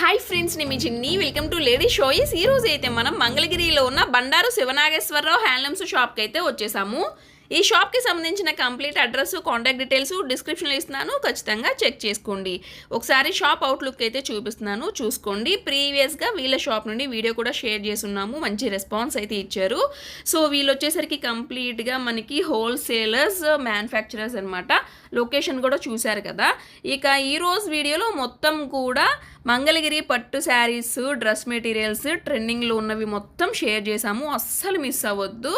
Hi friends నేను మీ చిన్ని welcome to lady షోయిస్ ఈ రోజు అయితే మనం మంగళగిరిలో ఉన్న బండారు శివనాగేశ్వరరావు హ్యాండ్లూమ్స్ షాప్కి అయితే వచ్చేసాము. ఈ షాప్కి సంబంధించిన కంప్లీట్ అడ్రస్ కాంటాక్ట్ డీటెయిల్స్ డిస్క్రిప్షన్లో ఇస్తున్నాను. ఖచ్చితంగా చెక్ చేసుకోండి. ఒకసారి షాప్ అవుట్లుక్ అయితే చూపిస్తున్నాను. చూసుకోండి. ప్రీవియస్గా వీళ్ళ షాప్ నుండి వీడియో కూడా షేర్ చేస్తున్నాము. మంచి రెస్పాన్స్ అయితే ఇచ్చారు. సో వీళ్ళు వచ్చేసరికి కంప్లీట్గా మనకి హోల్సేలర్స్ మ్యానుఫ్యాక్చరర్స్ అనమాట లొకేషన్ కూడా చూశారు కదా. ఇక ఈరోజు వీడియోలో మొత్తం కూడా మంగళగిరి పట్టు శారీస్ డ్రెస్ మెటీరియల్స్ ట్రెండింగ్లో ఉన్నవి మొత్తం షేర్ చేశాము. అస్సలు మిస్ అవ్వద్దు.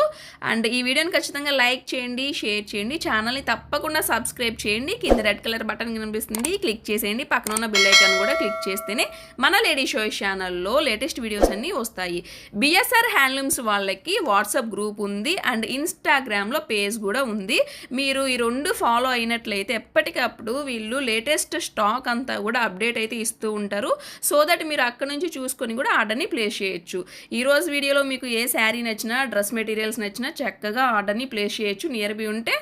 అండ్ ఈ వీడియోని ఖచ్చితంగా లైక్ చేయండి షేర్ చేయండి. ఛానల్ని తప్పకుండా సబ్స్క్రైబ్ చేయండి. కింద రెడ్ కలర్ బటన్ కనిపిస్తుంది. క్లిక్ చేసేయండి. పక్కన ఉన్న బెల్ ఐకాన్ కూడా క్లిక్ చేస్తేనే మన లేడీ షో ఛానల్లో లేటెస్ట్ వీడియోస్ అన్నీ వస్తాయి. బిఎస్ఆర్ హ్యాండ్లూమ్స్ వాళ్ళకి వాట్సాప్ గ్రూప్ ఉంది. అండ్ ఇన్స్టాగ్రామ్లో పేజ్ కూడా ఉంది. మీరు ఈ రెండు ఫాలో అయినట్టు అయినట్లయితే ఎప్పటికప్పుడు వీళ్ళు లేటెస్ట్ స్టాక్ అంతా కూడా అప్డేట్ అయితే ఇస్తూ ఉంటారు. సో దట్ మీరు అక్కడ నుంచి చూసుకొని కూడా ఆర్డర్ని ప్లేస్ చేయొచ్చు. ఈ రోజు వీడియోలో మీకు ఏ శారీ నచ్చినా డ్రెస్ మెటీరియల్స్ నచ్చినా చక్కగా ఆర్డర్ని ప్లేస్ చేయొచ్చు. నియర్ బై ఉంటే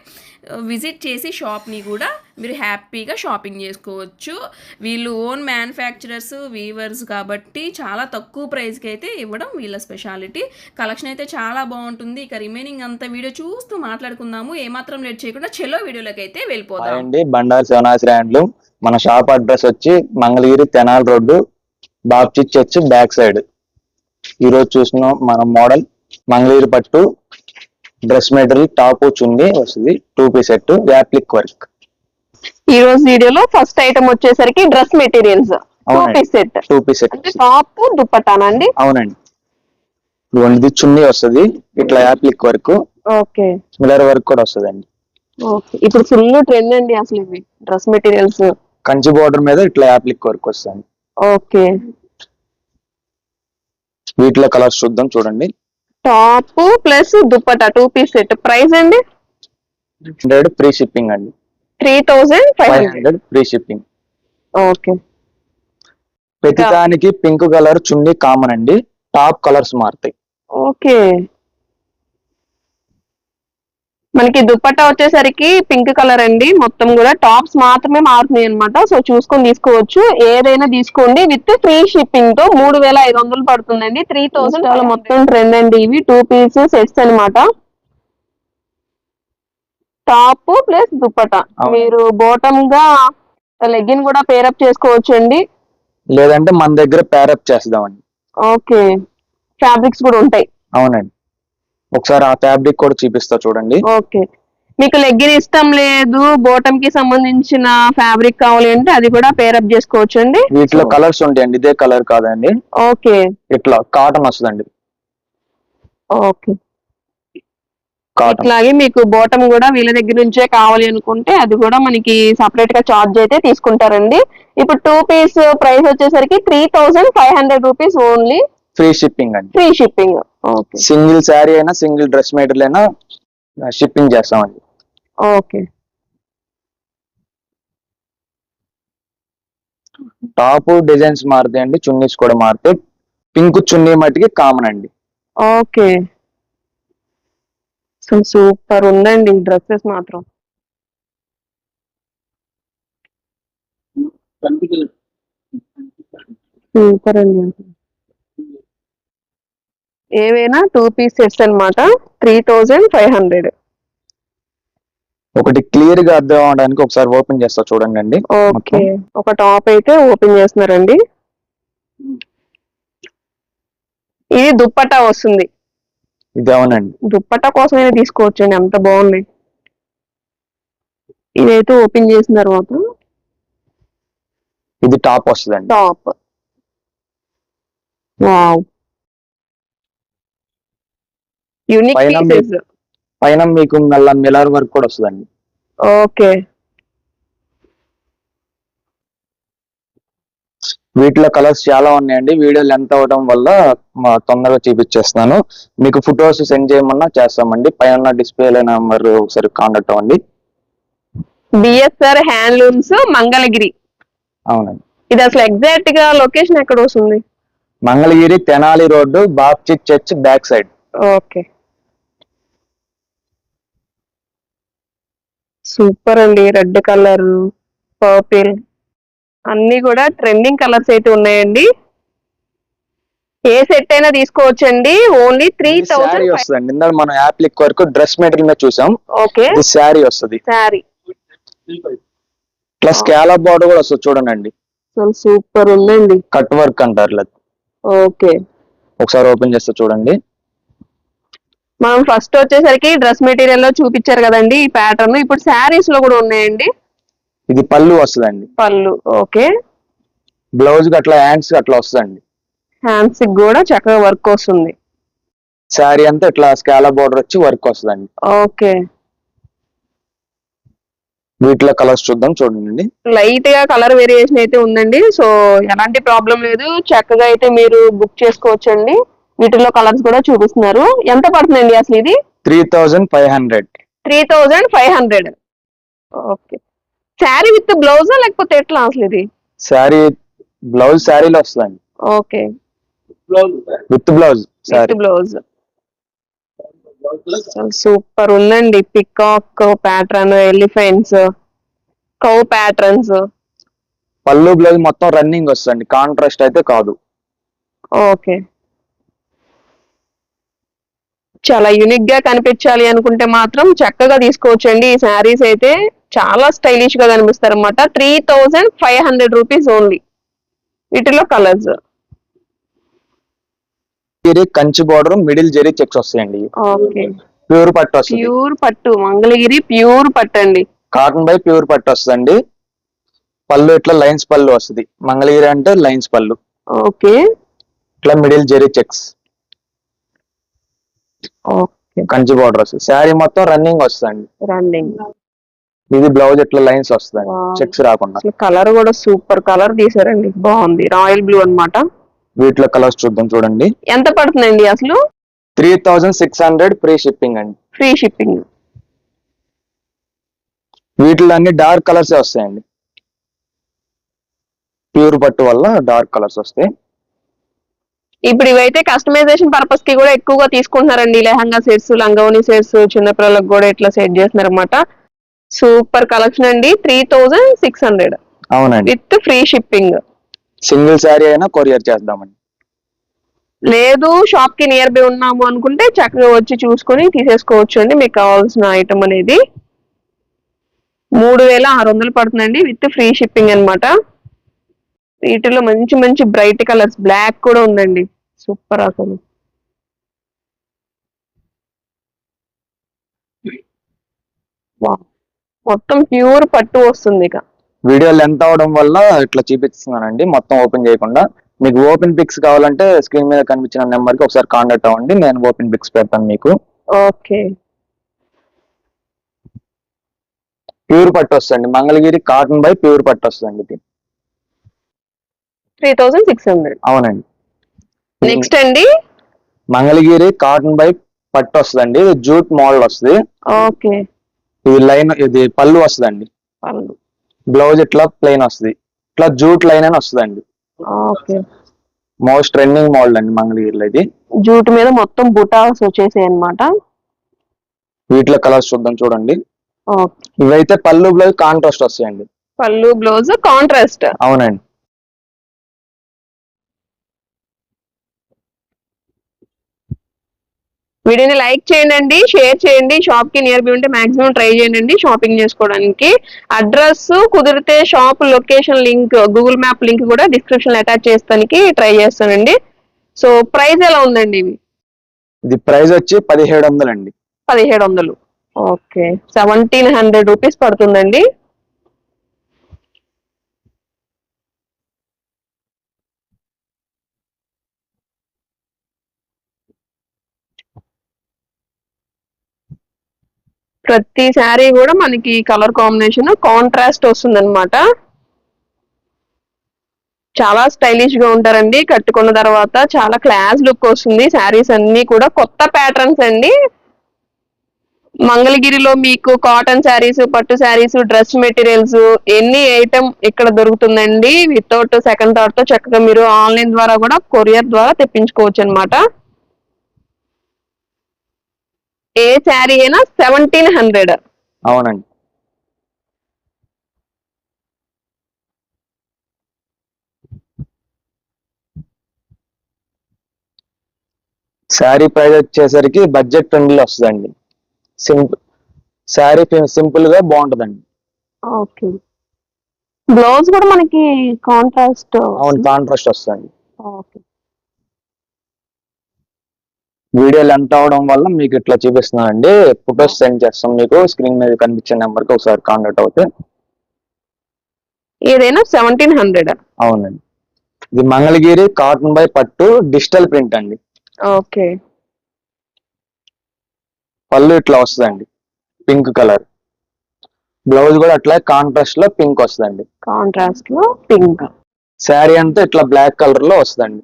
విజిట్ చేసి షాప్ని కూడా మీరు హ్యాపీగా షాపింగ్ చేసుకోవచ్చు. వీళ్ళు ఓన్ మ్యానుఫ్యాక్చరర్స్ వీవర్స్ కాబట్టి చాలా తక్కువ ప్రైస్కి అయితే ఇవ్వడం వీళ్ళ స్పెషాలిటీ కలెక్షన్ అయితే చాలా బాగుంటుంది. ఇక రిమైనింగ్ అంత వీడియో చూస్తూ మాట్లాడుకుందాము. ఏమాత్రం లేట్ చేయకుండా చెలో వీడియోలోకి అయితే వెళ్ళిపోతాయండి అండి. బండారు శివనాశ్రీ హ్యాండ్లూమ్. మన షాప్ అడ్రస్ వచ్చి మంగళగిరి తెనాల్ రోడ్డు బాప్చి చర్చ్ బ్యాక్ సైడ్. ఈరోజు చూసిన మన మోడల్ మంగళగిరి పట్టు డ్రెస్ మెటీరియల్ టాప్ చున్నీ వస్తుంది. Two piece set appliqué work. ఈ రోజు వీడియోలో ఫస్ట్ ఐటమ్ వచ్చేసరికి dress materials two. Piece set two piece set అంటే టాప్ దుప్పటానండి అవునండి. ఇది చున్నీ వస్తుంది. ఇట్లా appliqué work. Okay. Mirror work కూడా వస్తుందండి. ఓకే. ఇప్పుడు ఫుల్ ట్రెండ్ అండి అసలు ఇవి డ్రెస్ మెటీరియల్స్ కంచి బోర్డర్ మీద ఇట్లా యాప్లిక్ వర్క్ వస్తుంది ఓకే. వీటిలో కలర్స్ చూద్దాం చూడండి. Top plus dupatta two piece set price అండి? హండ్రెడ్ ఫ్రీ షిప్పింగ్ అండి. Three thousand five hundred free shipping okay ప్రతి దానికి పింక్ కలర్ చున్నీ కామన్ అండి. టాప్ కలర్స్ మారుతాయి. ఓకే మనకి దుప్పట్టా వచ్చేసరికి పింక్ కలర్ అండి. మొత్తం కూడా టాప్స్ మాత్రమే మారుతున్నాయి అనమాట సో చూసుకొని తీసుకోవచ్చు. ఏదైనా తీసుకోండి. విత్ ఫ్రీ షిప్పింగ్తో మూడు వేల ఐదు వందలు పడుతుందండి. త్రీ థౌసండ్ మొత్తం ట్రెండ్ అండి. ఇవి టూ పీస్ సెట్స్ అన్నమాట. Top plus dupatta. మీరు బాటమ్గా లెగ్గిన్ కూడా పేరప్ చేసుకోవచ్చు అండి లేదంటే మన దగ్గర ప్యారప్ చేస్తామండి. ఓకే. ఫ్యాబ్రిక్స్ కూడా ఉంటాయి. అవునండి. ఒకసారి ఆ ఫ్యాబ్రిక్ కూడా చూపిస్తా చూడండి. ఓకే. మీకు లెగ్గిన్ ఇష్టం లేదు బోటం కి సంబంధించిన ఫ్యాబ్రిక్ కావాలి అంటే అది కూడా పేరప్ చేసుకోవచ్చు అండి వీటిలో కలర్స్ ఉంటాయండి. ఇదే కలర్ కాదండి. ఓకే. ఇట్లా కాటన్ వస్తుందండి. ఓకే. ఇట్లాగే మీకు బోటం కూడా వీళ్ళ దగ్గర నుంచే కావాలి అనుకుంటే అది కూడా మనకి సపరేట్గా చార్జ్ అయితే తీసుకుంటారండి. ఇప్పుడు టూ పీస్ ప్రైస్ వచ్చేసరికి three thousand five hundred rupees only free shipping అండి. Free shipping okay single sari అయినా సింగిల్ డ్రెస్ మెటీరియల్ అయినా షిప్పింగ్ చేస్తామండి. ఓకే టాప్ డిజైన్స్ మారుతాయండి చున్నీస్ కూడా మారుతాయి. పింక్ చున్నీ మట్టికి కామన్ అండి. ఓకే సో సూపర్ ఉందండి డ్రెస్సెస్ మాత్రం. సూపర్ అండి అసలు. ఏవైనా టూ పీస్ సెట్స్ అన్నమాట? Three thousand five hundred. ఒకటి క్లియర్గా అర్థం అవడానికి ఒకసారి ఓపెన్ చేస్తా చూడండి అండి. ఓకే. ఒక టాప్ అయితే ఓపెన్ చేస్తున్నారండి. ఇది దుప్పట్టా వస్తుంది. ఇది అవునండి దుప్పట్టా కోసమైనా తీసుకోవచ్చండి అంత బాగుంది. ఇదైతే ఓపెన్ చేసిన తర్వాత ఇది టాప్ వస్తుందండి. టాప్. వావ్. యూనిక్ పైన మీ- పీసెస్. పైన మీకు మళ్ళీ మిలర్ వర్క్ కూడా వస్తుందండి. ఓకే. వీటిలో కలర్స్ చాలా ఉన్నాయండి. వీడియో లెంత్ అవడం వల్ల మా తొందరగా చూపించేస్తున్నాను. మీకు ఫొటోస్ సెండ్ చేయమన్నా చేస్తామండి. పైన డిస్ప్లే నెంబర్ ఒకసారి కాంటాక్ట్ అవ్వండి. BSR handlooms Mangalagiri. అవునండి. ఇది అసలు ఎగ్జాక్ట్గా లొకేషన్ ఎక్కడ వస్తుంది? Mangalagiri Tenali road బాప్చి church back side. Okay. Super అండి. Red colour purple. అన్ని కూడా ట్రెండింగ్ కలర్స్ అయితే ఉన్నాయండి. ఏ సెట్ అయినా తీసుకోవచ్చండి. ఓన్లీ త్రీ థౌసండ్ వస్తుందండి. ఇందాక మనం యాప్లిక్ వరకు డ్రెస్ మెటీరియల్ మీద చూసాం. ఓకే. శారీ వస్తుంది. శారీ. ప్లస్ స్కాలప్ బార్డర్ కూడా వస్తుంది చూడండి సూపర్ ఉందండి. కట్ వర్క్ అంటారు ఓకే. ఒకసారి ఓపెన్ చేస్తే చూడండి. మనం ఫస్ట్ వచ్చేసరికి డ్రెస్ మెటీరియల్లో చూపించారు కదండి ఈ ప్యాటర్న్ ఇప్పుడు శారీస్లో కూడా ఉన్నాయండి. ఇది పళ్ళు వస్తుందండి. పళ్ళు ఓకే. బ్లౌజ్కి అట్లా హ్యాండ్స్కి అట్లా వస్తుందండి. హ్యాండ్స్కి కూడా చక్కగా వర్క్ వస్తుంది. శారీ అంతా ఇట్లా స్కాలప్ బార్డర్ వచ్చి వర్క్ వస్తుందండి. ఓకే. వీటిలో కలర్స్ చూద్దాం చూడండి. లైట్గా కలర్ వేరియేషన్ అయితే ఉందండి. సో ఎలాంటి ప్రాబ్లం లేదు. చక్కగా అయితే మీరు బుక్ చేసుకోవచ్చండి. వీటిలో కలర్స్ కూడా చూపిస్తున్నారు. ఎంత పడుతుందండి అసలు ఇది? Three thousand five hundred. Three thousand five hundred. Okay. Sari with బ్లౌజా లేకపోతే ఎట్లా అసలు ఇది? శారీ బ్లౌజ్ శారీలో వస్తుందండి. Okay. With blouse sari. With blouse super ఉందండి. Peacock pattern elephants cow patterns. పళ్ళు బ్లౌజ్ మొత్తం రన్నింగ్ వస్తుందండి. కాంట్రాస్ట్ అయితే కాదు. ఓకే. చాలా యూనిక్గా కనిపించాలి అనుకుంటే మాత్రం చక్కగా తీసుకోవచ్చండి ఈ శారీస్ అయితే. చాలా స్టైలిష్గా కనిపిస్తారు అనమాట three thousand five hundred rupees only వీటిలో కలర్స్ ఇది Kanchi border middle zari checks వస్తాయండి. ఓకే ప్యూర్ పట్టు వస్తుంది. ప్యూర్ పట్టు మంగళగిరి ప్యూర్ పట్టు అండి. కాటన్ బై ప్యూర్ పట్టు వస్తుందండి. పళ్ళు ఇట్లా లైన్స్ పళ్ళు వస్తుంది. మంగళగిరి అంటే లైన్స్ పళ్ళు. ఓకే ఇట్లా middle zari checks okay Kanchi border వస్తుంది. శారీ మొత్తం రన్నింగ్ వస్తుందండి. రన్నింగ్ ఇది బ్లౌజ్ ఇట్లా లైన్స్ Wow. చెక్స్ రాకుండా. కలర్ కూడా సూపర్ కలర్ తీసారండి. బాగుంది. రాయల్ బ్లూ అన్నమాట. వీటిలో కలర్స్ చూద్దాం చూడండి. ఎంత పడుతుందండి అసలు? Three thousand six hundred free shipping అండి. Free shipping. వీటిలో అన్ని డార్క్ కలర్స్ వస్తాయండి. ప్యూర్ పట్టు వల్ల డార్క్ కలర్స్ వస్తాయి. ఇప్పుడు ఇవైతే కస్టమైజేషన్ పర్పస్కి కూడా ఎక్కువగా తీసుకుంటున్నారండి. లెహంగా సెట్స్ లంగవని సెట్స్ చిన్నపిల్లలకు కూడా ఇట్లా సెట్ చేస్తున్నారు అనమాట సూపర్ కలెక్షన్ అండి. Three thousand six hundred. అవునండి. With free shipping. Single sari అయినా కొరియర్ చేద్దామండి. లేదు షాప్కి నియర్ బై ఉన్నాము అనుకుంటే చక్కగా వచ్చి చూసుకొని తీసేసుకోవచ్చు అండి. మీకు కావాల్సిన ఐటమ్ అనేది మూడు వేల ఆరు వందలు పడుతుందండి. విత్ ఫ్రీ షిప్పింగ్ అన్నమాట. వీటిలో మంచి మంచి బ్రైట్ కలర్స్ బ్లాక్ కూడా ఉందండి. సూపర్ అసలు. Wow. మొత్తం ప్యూర్ పట్టు వస్తుంది ఇక. వీడియో లెంత్ అవడం వల్ల ఇట్లా చూపిస్తున్నానండి మొత్తం ఓపెన్ చేయకుండా. మీకు ఓపెన్ పిక్స్ కావాలంటే స్క్రీన్ మీద కనిపించిన నెంబర్కి ఒకసారి కాంటాక్ట్ అవ్వండి నేను ఓపెన్ పిక్స్ పెడతాను మీకు. ఓకే. ప్యూర్ పట్టు వస్తుంది మంగళగిరి కాటన్ బై ప్యూర్ పట్టు వస్తుంది ఇది. Three thousand six hundred. అవునండి. నెక్స్ట్ అండి? మంగళగిరి కాటన్ బై పట్టు వస్తుందండి ఇది జూట్ మోడల్ వస్తుంది. ఓకే. ఇది లైన్ ఇది పళ్ళు వస్తుందండి. పళ్ళు. బ్లౌజ్ ఇట్లా ప్లెయిన్ వస్తుంది. ఇట్లా జూట్ లైన్ అని వస్తుందండి. ఓకే. మోస్ట్ ట్రెండింగ్ మోడల్ అండి మంగళగిరిలో ఇది. జూట్ మీద మొత్తం బుటాస్ వచ్చేసాయి అనమాట వీటిలో కలర్స్ చూద్దాం చూడండి. ఇవైతే పళ్ళు బ్లౌజ్ కాంట్రాస్ట్ వస్తాయండి. పళ్ళు బ్లౌజ్ కాంట్రాస్ట్. అవునండి. వీడియోని లైక్ చేయండి షేర్ చేయండి. షాప్కి నియర్ బై ఉంటే మాక్సిమం ట్రై చేయండి షాపింగ్ చేసుకోవడానికి. అడ్రస్ కుదిరితే shop location link Google map link కూడా డిస్క్రిప్షన్ అటాచ్ చేస్తానికి ట్రై చేస్తానండి. సో ప్రైస్ ఎలా ఉందండి ఇవి ఇది ప్రైస్ వచ్చి పదిహేడు వందలండి. పదిహేడు వందలు. ఓకే. సెవెంటీన్ హండ్రెడ్ రూపీస్ పడుతుందండి. ప్రతి శారీ కూడా మనకి కలర్ కాంబినేషన్ కాంట్రాస్ట్ వస్తుంది అనమాట చాలా స్టైలిష్గా ఉంటారండి. కట్టుకున్న తర్వాత చాలా క్లాస్ లుక్ వస్తుంది. శారీస్ అన్ని కూడా కొత్త ప్యాటర్న్స్ అండి. మంగళగిరిలో మీకు కాటన్ శారీస్ పట్టు శారీస్ డ్రెస్ మెటీరియల్స్ ఎన్ని ఐటమ్ ఇక్కడ దొరుకుతుందండి? వితౌట్ సెకండ్ థాట్తో చక్కగా మీరు ఆన్లైన్ ద్వారా కూడా కొరియర్ ద్వారా తెప్పించుకోవచ్చు అనమాట ఏ శారీ అయినా సెవెంటీన్ హండ్రెడ్. అవునండి. శారీ ప్రైజ్ వచ్చేసరికి బడ్జెట్ ఫ్రెండ్లీ వస్తుందండి. సింపుల్ శారీ సింపుల్గా బాగుంటుందండి. ఓకే. బ్లౌజ్ కూడా మనకి కాంట్రాస్ట్ అవును కాంట్రాస్ట్ వస్తుంది ఓకే. వీడియో లెంత్ అవడం వల్ల మీకు ఇట్లా చూపిస్తున్నానండి. ఫొటోస్ సెండ్ చేస్తాం మీకు. స్క్రీన్ మీద కనిపించే నెంబర్కి ఒకసారి కాంటాక్ట్ అవుతే. ఏదైనా సెవెంటీన్ హండ్రెడ్ అవునండి. ఇది మంగళగిరి కాటన్ బై పట్టు డిజిటల్ ప్రింట్ అండి. ఓకే. పళ్ళు ఇట్లా వస్తుందండి. Pink colour. బ్లౌజ్ కూడా అట్లా కాంట్రాస్ట్లో పింక్ వస్తుందండి. కాంట్రాస్ట్లో పింక్. శారీ అంతా ఇట్లా బ్లాక్ కలర్లో వస్తుందండి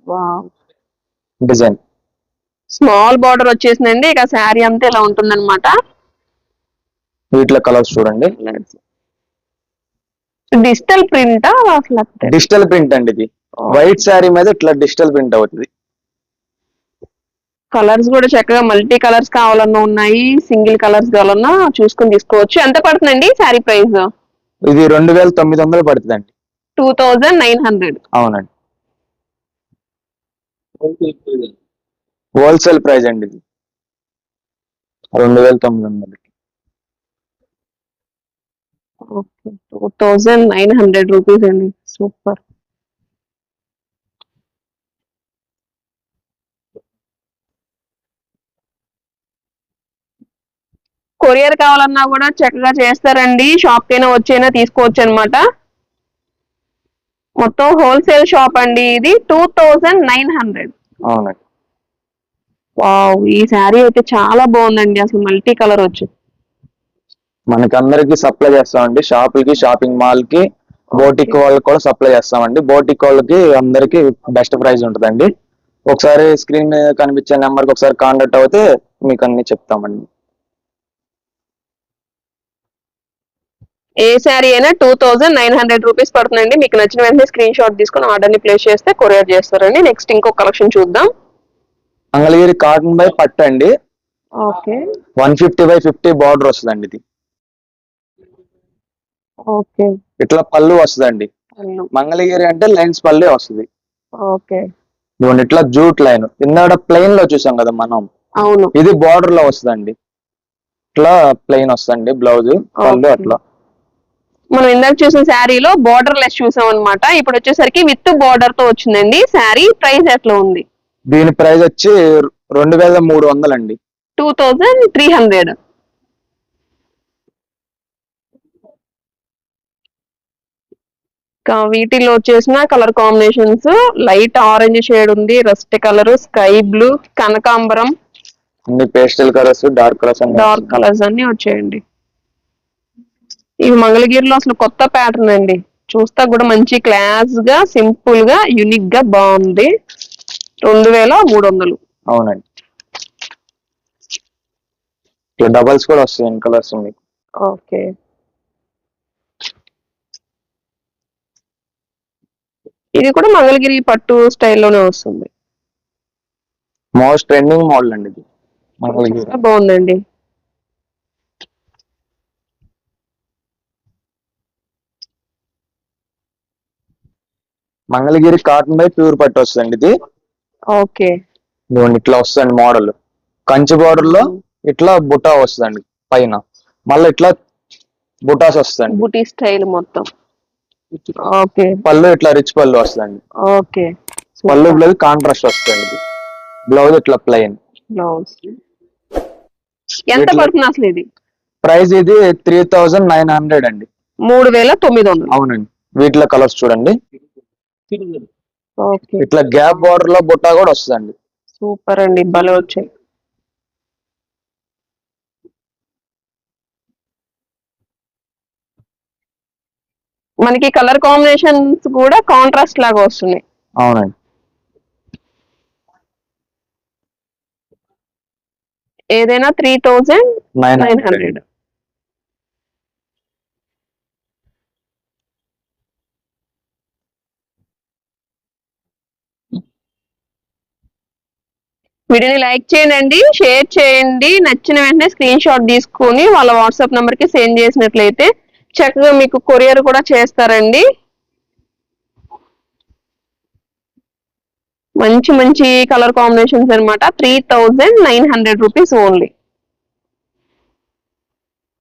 డిజైన్. స్మాల్ బార్డర్ వచ్చేసిందండి. ఇక శారీ అంతా ఇలా ఉంటుందన్నమాట. వీటిలో కలర్స్ చూడండి. డిజిటల్ ప్రింట్ డిజిటల్ ప్రింట్ అండి ఇది. వైట్ శారీ మీద ఇట్లా డిజిటల్ ప్రింట్ అవుతుంది. కలర్స్ కూడా చక్కగా మల్టీ కలర్స్ కావాలన్నా ఉన్నాయి. సింగిల్ కలర్స్ కావాలన్నా చూసుకొని తీసుకోవచ్చు. ఎంత పడుతుందండి శారీ ప్రైస్? ఇది రెండు వేల తొమ్మిది వందలు పడుతుందండి. Two thousand nine hundred. అవునండి. హోల్సేల్ ప్రైస్ అండి ఇది. రెండు వేల తొమ్మిది వందలకి. Okay. Two thousand nine hundred rupees అండి. సూపర్. కొరియర్ కావాలన్నా కూడా చక్కగా చేస్తారండి. షాప్ కైనా వచ్చైనా తీసుకోవచ్చు అనమాట మొత్తం హోల్సేల్ షాప్ అండి ఇది. Two thousand nine hundred. అవునండి. వావ్ ఈ శారీ అయితే చాలా బాగుందండి. అసలు మల్టీ కలర్ వచ్చి. మనకి అందరికి సప్లై చేస్తామండి. షాపులకి షాపింగ్ మాల్కి బోటిక్ వాళ్ళకి కూడా సప్లై చేస్తామండి. బోటిక్ వాళ్ళకి అందరికి బెస్ట్ ప్రైస్ ఉంటుందండి. ఒకసారి స్క్రీన్ మీద కనిపించే నెంబర్కి ఒకసారి కాంటాక్ట్ అవుతే మీకు అన్ని చెప్తామండి. ఏ శారీ అయినా two thousand nine hundred rupees పడుతుందండి. మీకు నచ్చిన వెంటనే స్క్రీన్ షాట్ తీసుకుని ఆర్డర్ని ప్లేస్ చేస్తే కొరియర్ చేస్తారండి. నెక్స్ట్ ఇంకో కలెక్షన్ చూద్దాం. మంగళగిరి కాటన్ బై పట్టు అండి. Okay. One fifty by fifty border వస్తుందండి ఇది. ఓకే. ఇట్లా పళ్ళు వస్తుందండి. మంగళగిరి అంటే లైన్స్ పల్లె వస్తుంది. ఓకే. ఇదిగోండి ఇట్లా జూట్ లైన్. ఇందాక ప్లెయిన్లో చూసాం కదా మనం. అవును. ఇది బార్డర్లో వస్తుందండి. ఇట్లా ప్లెయిన్ వస్తుందండి బ్లౌజ్ పళ్ళు. అట్లా. మనం ఇందాక చూసిన శారీలో బార్డర్ లెస్ చూసాం అనమాట ఇప్పుడు వచ్చేసరికి విత్ బార్డర్తో వచ్చిందండి. శారీ ప్రైస్ ఎట్లా ఉంది? దీని ప్రైస్ వచ్చి రెండు వేల మూడు వందలండి. Two thousand three hundred. వీటిలో వచ్చేసిన colour combinations light orange shade ఉంది రస్ట్ కలర్ స్కై బ్లూ కనకాంబరం. అన్ని pastel colours dark colours dark colours అన్ని వచ్చాయండి. ఇవి మంగళగిరిలో అసలు కొత్త ప్యాటర్న్ అండి. చూస్తా కూడా మంచి క్లాస్గా సింపుల్గా యునిక్గా బాగుంది. రెండు వేల మూడు వందలు. అవునండి. ఇట్లా డబల్స్ కూడా వస్తాయి కలర్స్ మీకు ఓకే. ఇది కూడా మంగళగిరి పట్టు స్టైల్లోనే వస్తుంది. మోస్ట్ ట్రెండింగ్ మోడల్ అండి ఇది. మంగళగిరి. బాగుందండి. మంగళగిరి కాటన్ బై ప్యూర్ పట్టు వస్తుందండి ఇది. ఓకే. ఇదిగోండి ఇట్లా వస్తుందండి మోడల్ కంచి బార్డర్లో ఇట్లా బుటా వస్తుందండి పైన. మళ్ళీ ఇట్లా బుటాస్ వస్తుందండి. బుటీ స్టైల్ మొత్తం. ఓకే. పళ్ళు ఇట్లా రిచ్ పళ్ళు వస్తుందండి. ఓకే. పళ్ళు బ్లౌజ్ కాంట్రాస్ట్ వస్తుంది బ్లౌజ్ ఇట్లా ప్లెయిన్ బ్లౌజ్ ఎంత పడుతుంది అసలు ఇది? ప్రైస్ ఇది త్రీ థౌజండ్ నైన్ హండ్రెడ్ అండి. మూడు వేల తొమ్మిది వందలు. అవునండి. వీటిలో కలర్స్ చూడండి. ఇట్లా గ్యాప్ బార్డర్లో బుట్టా కూడా వస్తుందండి. సూపర్ అండి భలే వచ్చాయి. మనకి కలర్ కాంబినేషన్స్ కూడా కాంట్రాస్ట్ లాగా వస్తున్నాయి. అవునండి. ఏదైనా three thousand nine nine hundred వీడియోని లైక్ చేయండి షేర్ చేయండి నచ్చిన వెంటనే స్క్రీన్ షాట్ తీసుకొని వాళ్ళ వాట్సాప్ నంబర్కి సెండ్ చేసినట్లయితే చక్కగా మీకు కొరియర్ కూడా చేస్తారండి. మంచి మంచి కలర్ కాంబినేషన్స్ అన్నమాట. Three thousand nine hundred rupees only.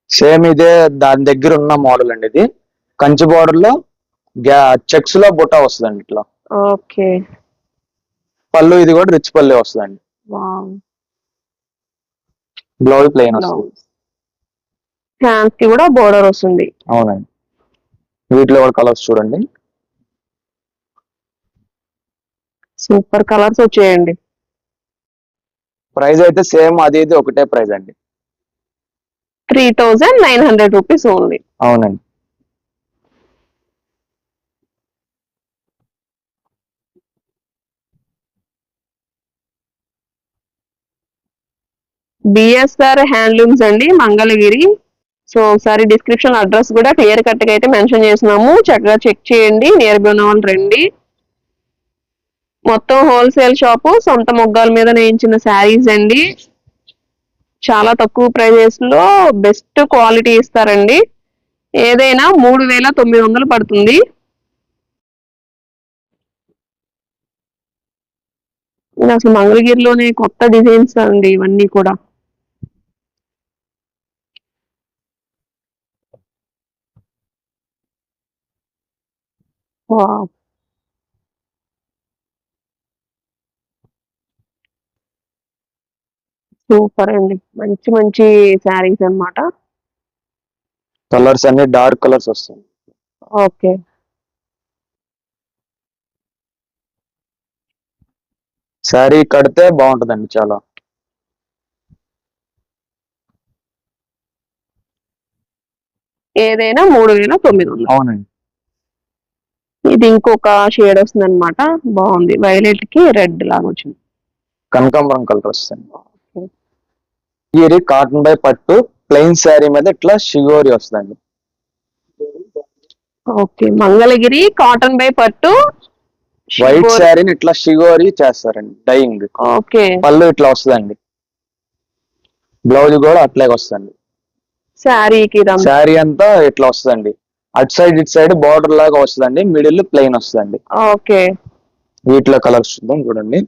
Same ఇదే దాని దగ్గర ఉన్న మోడల్ అండి ఇది. కంచి బార్డర్లో చెక్స్లో బుట్ట వస్తుందండి ఇట్లా. ఓకే. పళ్ళు ఇది కూడా రిచ్ పళ్ళు వస్తుందండి. బ్లౌజ్ ప్లెయిన్ వస్తుంది. హ్యాండ్స్కి కూడా బోర్డర్ వస్తుంది. అవునండి. వీటిలో కూడా కలర్స్ చూడండి. సూపర్ కలర్స్ వచ్చేయండి. ప్రైస్ అయితే సేమ్ అది ఇది ఒకటే ప్రైస్ అండి. Three thousand nine hundred rupees only అవునండి. బిఎస్ఆర్ హ్యాండ్లూమ్స్ అండి మంగళగిరి. సో ఒకసారి డిస్క్రిప్షన్ అడ్రస్ కూడా క్లియర్ కట్గా అయితే మెన్షన్ చేసినాము చక్కగా చెక్ చేయండి నియర్ బై ఉన్న వాళ్ళు రండి. మొత్తం హోల్సేల్ షాపు సొంత మొగ్గాల మీద నేయించిన శారీస్ అండి. చాలా తక్కువ ప్రైజెస్లో బెస్ట్ క్వాలిటీ ఇస్తారండి. ఏదైనా మూడు వేల తొమ్మిది వందలు పడుతుంది. ఇది అసలు మంగళగిరిలోనే కొత్త డిజైన్స్ అండి ఇవన్నీ కూడా. సూపర్ అండి. మంచి మంచి శారీస్ అన్నమాట. కలర్స్ అన్ని డార్క్ కలర్స్ వస్తాయి. ఓకే. శారీ కడితే బాగుంటుందండి చాలా. ఏదైనా మూడు వేల తొమ్మిది వందలు. అవునండి. ఇది ఇంకొక షేడ్ వస్తుంది అనమాట బాగుంది. వైలెట్కి రెడ్ లాగా వచ్చింది. కనకాంబరం కలర్ వస్తుంది. ఇది కాటన్ బై పట్టు ప్లెయిన్ శారీ మీద ఇట్లా షిగోరి వస్తుందండి. ఓకే. మంగళగిరి కాటన్ బై పట్టు వైట్. శారీని ఇట్లా షిగోరి చేస్తారండి. Dyeing okay. పళ్ళు ఇట్లా వస్తుందండి. బ్లౌజ్ కూడా అట్లాగే వస్తుంది శారీకి శారీ అంతా ఇట్లా వస్తుందండి. అటు సైడ్ ఇటు సైడ్ బార్డర్ లాగా వస్తుందండి. మిడిల్ ప్లెయిన్ వస్తుందండి. ఓకే. వీటిలో కలర్స్ చూద్దాం చూడండి.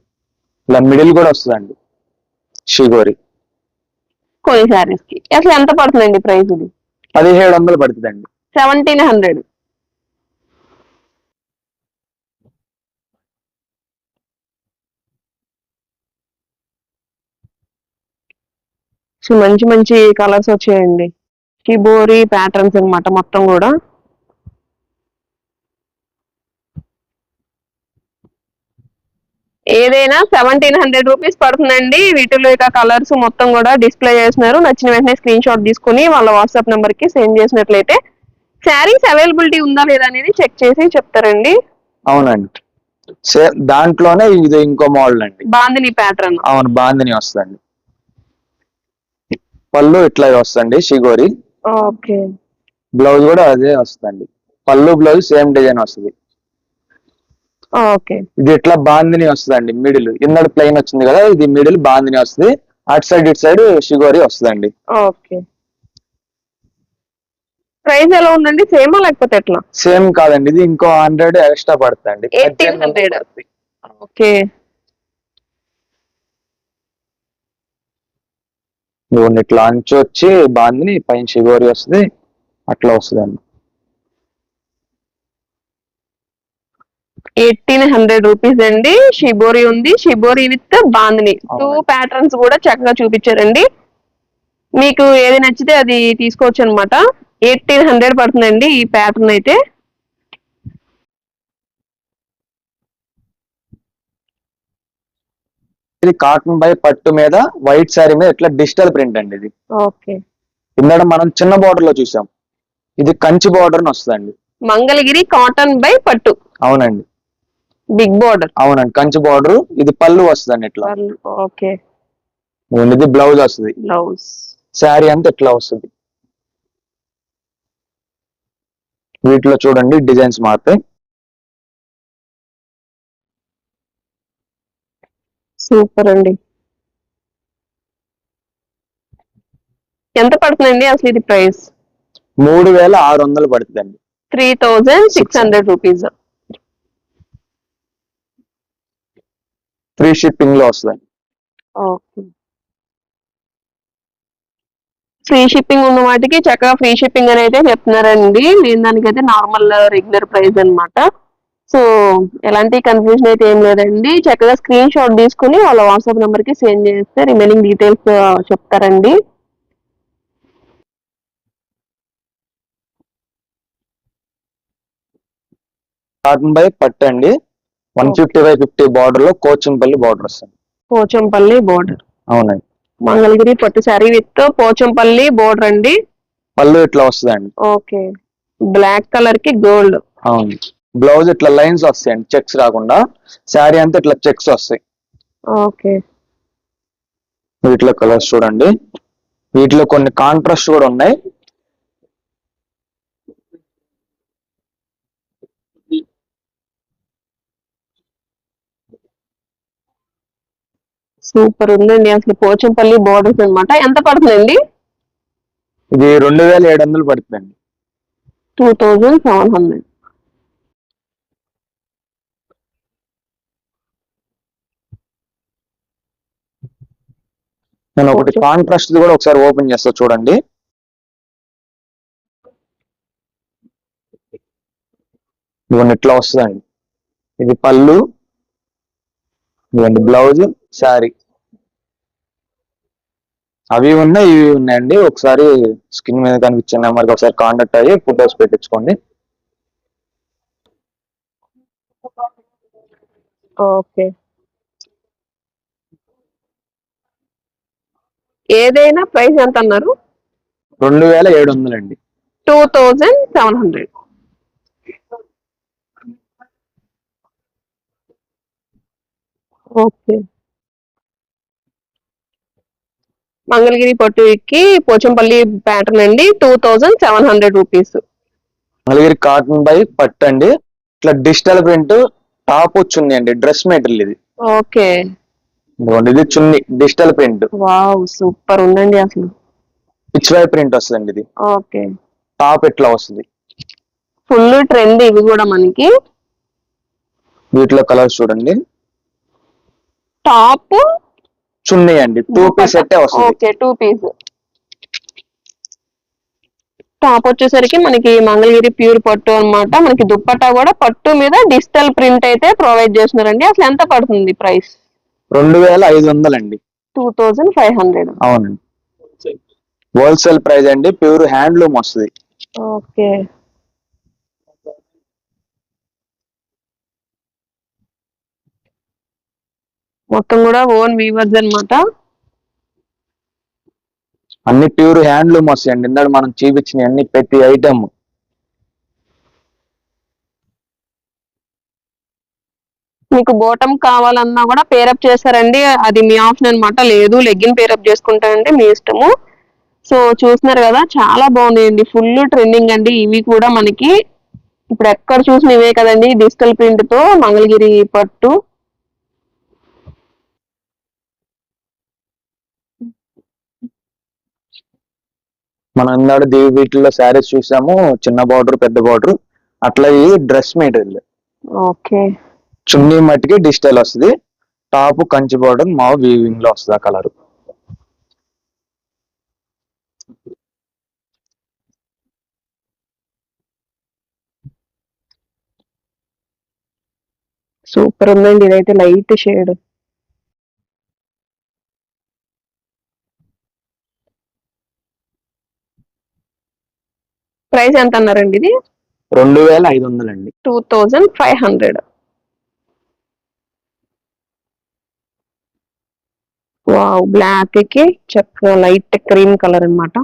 ఇలా మిడిల్ కూడా వస్తుందండి. షిగోరి. కొన్ని శారీస్కి అసలు ఎంత పడుతుందండి ప్రైస్ ఇది? పదిహేడు వందలు పడుతుందండి. Seventeen hundred. మంచి మంచి కలర్స్ వచ్చాయండి. షిబోరి ప్యాటర్న్స్ అన్నమాట మొత్తం కూడా. ఏదైనా సెవెంటీన్ హండ్రెడ్ రూపీస్ పడుతుందండి. వీటిలో ఇక కలర్స్ మొత్తం కూడా డిస్ప్లే చేస్తున్నారు. నచ్చిన వెంటనే స్క్రీన్ షాట్ తీసుకుని వాళ్ళ వాట్సాప్ నెంబర్కి సెండ్ చేసినట్లయితే శారీస్ అవైలబిలిటీ ఉందా లేదా అనేది చెక్ చేసి చెప్తారండి. అవునండి. దాంట్లోనే ఇది ఇంకో మోడల్ అండి. బాందిని ప్యాటర్న్ అవును బాందిని వస్తుందండి. పళ్ళు ఇట్లా వస్తుంది షిగోరి. ఓకే. బ్లౌజ్ కూడా అదే వస్తుందండి. పళ్ళు బ్లౌజ్ సేమ్ డిజైన్ వస్తుంది. ఇది ఇట్లా బాందిని వస్తుందండి మిడిల్ ఇన్నర్ ప్లెయిన్ వచ్చింది కదా ఇది మిడిల్ బాందిని వస్తుంది. అటు సైడ్ ఇటు సైడ్ షిగోరి వస్తుందండి. ఓకే. ప్రైస్ ఎలా ఉందండి? సేమా లేకపోతే ఎట్లా? సేమ్ కాదండి ఇది ఇంకో హండ్రెడ్ ఎక్స్ట్రా పడుతుందండి. Eighteen hundred okay. ఇట్లా అంచు వచ్చి బాందిని పైన షిగోరి వస్తుంది అట్లా వస్తుందండి. ఎయిటీన్ హండ్రెడ్ రూపీస్ అండి. షిబోరి ఉంది. Shibori with bandhani. Two. Patterns కూడా చక్కగా చూపించారండి. మీకు ఏది నచ్చితే అది తీసుకోవచ్చు అనమాట ఎయిటీన్ హండ్రెడ్ పడుతుందండి ఈ ప్యాటర్న్ అయితే. ఇది కాటన్ బై పట్టు మీద వైట్ శారీ మీద ఇట్లా డిజిటల్ ప్రింట్ అండి ఇది. ఓకే. ఇందాక మనం చిన్న బార్డర్లో చూసాం. ఇది కంచి బార్డర్ అని వస్తుందండి. మంగళగిరి కాటన్ బై పట్టు. అవునండి. Big border. అవునండి కంచి బార్డర్ ఇది పళ్ళు వస్తుందండి ఇట్లా. ఓకే. ఇది బ్లౌజ్ వస్తుంది. బ్లౌజ్. శారీ అంతా ఇట్లా వస్తుంది. వీటిలో చూడండి డిజైన్స్ మారుతాయి సూపర్ అండి. ఎంత పడుతుందండి అసలు ఇది ప్రైస్? మూడు వేల ఆరు వందలు పడుతుందండి. Three thousand six hundred rupees. Free షిప్పింగ్లో వస్తుంది ఫ్రీ షిప్పింగ్ ఉన్న వాటికి చక్కగా ఫ్రీ షిప్పింగ్ అని అయితే చెప్తున్నారండి. నేను దానికైతే నార్మల్ రెగ్యులర్ ప్రైస్ అన్నమాట. సో ఎలాంటి కన్ఫ్యూజన్ అయితే ఏం లేదండి. చక్కగా స్క్రీన్ షాట్ తీసుకుని వాళ్ళ వాట్సాప్ నెంబర్కి సెండ్ చేస్తే రిమైనింగ్ డీటెయిల్స్ చెప్తారండి. కాటన్ బై పట్టు అండి వన్ ఫిఫ్టీ బై ఫిఫ్టీ బార్డర్లో కోచింపల్లి బార్డర్ వస్తుంది. పోచంపల్లి బోర్డర్ అవునండి. మంగళగిరి పట్టు శారీ విత్ పోచంపల్లి బోర్డర్ అండి? పళ్ళు ఇట్లా వస్తుందండి ఓకే. బ్లాక్ కలర్కి గోల్డ్ అవును. బ్లౌజ్ ఇట్లా లైన్స్ వస్తాయండి చెక్స్ రాకుండా. శారీ అంతా ఇట్లా చెక్స్ వస్తాయి. ఓకే. వీటిలో కలర్స్ చూడండి. వీటిలో కొన్ని కాంట్రాస్ట్ కూడా ఉన్నాయి. సూపర్ ఉందండి అసలు పోచంపల్లి బోర్డర్స్ అన్నమాట. ఎంత పడుతుందండి? ఇది రెండు వేల ఏడు వందలు పడుతుందండి. టూ థౌజండ్ సెవెన్ హండ్రెడ్ నేను ఒకటి. కాంట్రాస్ట్ కూడా ఒకసారి ఓపెన్ చేస్తా చూడండి. ఇవన్నీ ఇట్లా వస్తుందండి. ఇది పళ్ళు. ఇదండి బ్లౌజ్ శారీ. అవి ఉన్నాయి ఇవి ఉన్నాయండి. ఒకసారి స్క్రీన్ మీద కనిపించిన నెంబర్కి ఒకసారి కాంటాక్ట్ అయ్యి ఫొటోస్ పెట్టించుకోండి. ఓకే. ఏదైనా ప్రైస్ ఎంత అన్నారు? రెండు వేల ఏడు వందలండి. Two thousand seven hundred. Okay. Mangalagiri పట్టుకి Pochampally pattern అండి two thousand seven hundred rupees Mangalagiri cotton by పట్టు అండి. ఇట్లా డిజిటల్ ప్రింట్ టాప్ చున్నీ అండి డ్రెస్ మెటీరియల్ ఇది. ఓకే. ఇది chunni digital print wow super ఉందండి అసలు. పిచ్ వై ప్రింట్ వస్తుందండి ఇది. ఓకే. టాప్ ఇట్లా వస్తుంది? ఫుల్ ట్రెండ్ ఇవి కూడా మనకి. వీటిలో కలర్స్ చూడండి. టాప్ చున్నీ అండి టూ పీస్ సెట్టే వస్తుంది. ఓకే టూ పీస్ టాప్ వచ్చేసరికి మనకి మంగళగిరి ప్యూర్ పట్టు అన్నమాట. మనకి దుప్పట్టా కూడా పట్టు మీద డిజిటల్ ప్రింట్ అయితే ప్రొవైడ్ చేస్తున్నారండి. అసలు ఎంత పడుతుంది ప్రైస్? రెండు వేల ఐదు వందలండి. Two thousand five hundred. అవునండి. హోల్సేల్ ప్రైస్ అండి. ప్యూర్ హ్యాండ్లూమ్ వస్తుంది. ఓకే మొత్తం కూడా ఓన్ వీవర్స్ అన్నమాట. అన్ని ప్యూర్ హ్యాండ్లూమ్ వస్తాయండి ఇందాక మనం చూపించిన అన్ని ప్రతి ఐటమ్ మీకు బోటం కావాలన్నా కూడా పేరప్ చేస్తారండి. అది మీ ఆప్షన్ అన్నమాట. లేదు లెగ్గిన్ పేరప్ చేసుకుంటారంటే మీ ఇష్టము. సో చూస్తున్నారు కదా చాలా బాగున్నాయండి. ఫుల్ ట్రెండింగ్ అండి. ఇవి కూడా మనకి ఇప్పుడు ఎక్కడ చూసిన ఇవే కదండి. డిజిటల్ ప్రింట్తో మంగళగిరి పట్టు. మనం ఇందాక ది- వీటిలో శారీస్ చూసాము చిన్న బార్డర్ పెద్ద బార్డర్. అట్లా ఇది డ్రెస్ మెటీరియల్. ఓకే. చున్నీ మట్టికి డిజిటల్ వస్తుంది. టాప్ కంచి బార్డర్ మా వీవింగ్లో వస్తుంది ఆ కలర్. సూపర్ ఉందండి ఇదైతే లైట్ షేడ్. ప్రైస్ ఎంత అన్నారండి ఇది? రెండు వేల ఐదు వందలండి. Two thousand five hundred. Wow బ్లాక్కి చక్కగా లైట్ క్రీమ్ కలర్ అన్నమాట.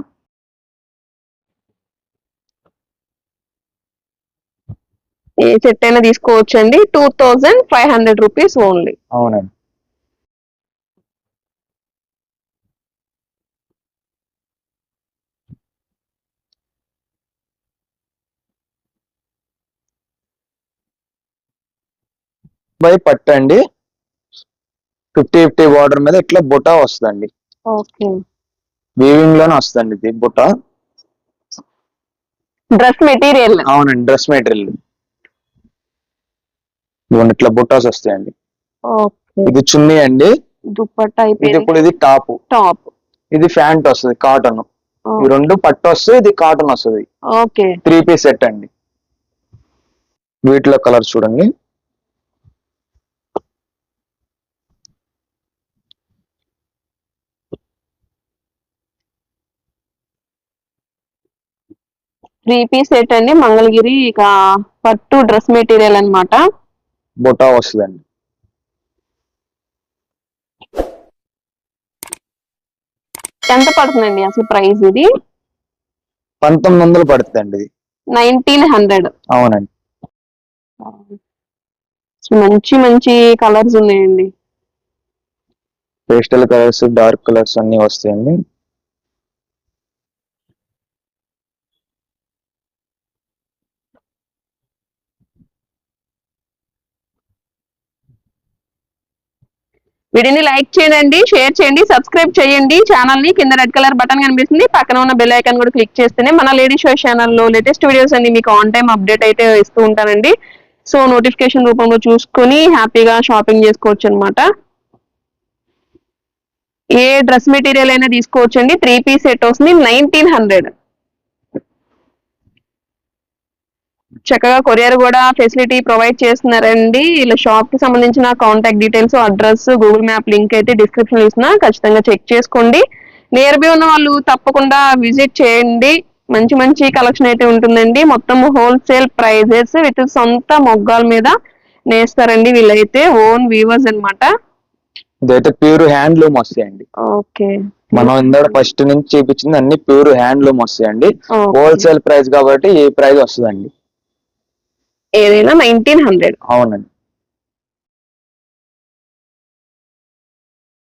ఏ సెట్ అయినా తీసుకోవచ్చండి? Two thousand five hundred rupees only. అవునండి. బై పట్టు అండి. ఫిఫ్టీ ఫిఫ్టీ బార్డర్ మీద ఇట్లా బుటా వస్తుందండి. ఓకే. వీవింగ్లోనే వస్తుందండి ఇది బుటా. Dress material. అవునండి డ్రెస్ మెటీరియల్. ఇవన్నీ ఇట్లా బుట్టాస్ వస్తాయండి. ఇది చున్నీ అండి. దుప్పట్టా ఇది ఇప్పుడు ఇది టాప్. టాప్. ఇది ప్యాంట్ వస్తుంది కాటన్. ఈ రెండు పట్టు వస్తుంది ఇది కాటన్ వస్తుంది. త్రీ పీస్ సెట్ అండి. వీటిలో కలర్ చూడండి. పీస్ సెట్ అండి. మంగళగిరి ఇక పట్టు డ్రెస్ మెటీరియల్ అన్నమాట. బొటా వస్తుందండి. ఎంత పడుతుందండి అసలు ప్రైస్ ఇది? పంతొమ్మిది వందలు పడుతుందండి నైన్టీన్ హండ్రెడ్. అవునండి. మంచి మంచి కలర్స్ ఉన్నాయండి. పేస్టల్ కలర్స్ డార్క్ కలర్స్ అన్ని వస్తాయండి. వీడియోని లైక్ చేయండి షేర్ చేయండి సబ్స్క్రైబ్ చేయండి. ఛానల్ని కింద రెడ్ కలర్ బటన్ కనిపిస్తుంది. పక్కన ఉన్న బెల్ ఐకాన్ కూడా క్లిక్ చేస్తేనే మన లేడీ షో ఛానల్లో లేటెస్ట్ వీడియోస్ అన్ని మీకు ఆన్ టైం అప్డేట్ అయితే ఇస్తూ ఉంటానండి. సో నోటిఫికేషన్ రూపంలో చూసుకొని హ్యాపీగా షాపింగ్ చేసుకోవచ్చు అనమాట ఏ డ్రెస్ మెటీరియల్ అయినా తీసుకోవచ్చు అండి త్రీ పీస్ సెట్ వస్తుంది. Nineteen hundred. చక్కగా కొరియర్ కూడా ఫెసిలిటీ ప్రొవైడ్ చేస్తున్నారండి. ఇలా షాప్కి సంబంధించిన contact details address Google map link అయితే డిస్క్రిప్షన్ ఇస్తున్నా. ఖచ్చితంగా చెక్ చేసుకోండి. నియర్ బై ఉన్న వాళ్ళు తప్పకుండా విజిట్ చేయండి. మంచి మంచి కలెక్షన్ అయితే ఉంటుందండి. మొత్తం హోల్సేల్ ప్రైజెస్ విత్ సొంత మొగ్గాల మీద నేస్తారండి వీళ్ళైతే ఓన్ వీవర్స్ అన్నమాట. ఇదైతే ప్యూర్ హ్యాండ్లూమ్ వస్తాయండి. ఓకే. మనం ఇందాక ఫస్ట్ నుంచి చూపించింది అన్ని ప్యూర్ హ్యాండ్లూమ్ వస్తాయండి. హోల్సేల్ ప్రైస్ కాబట్టి ఈ ప్రైస్ వస్తుందండి. ఏదైనా నైన్టీన్ హండ్రెడ్ అవునండి.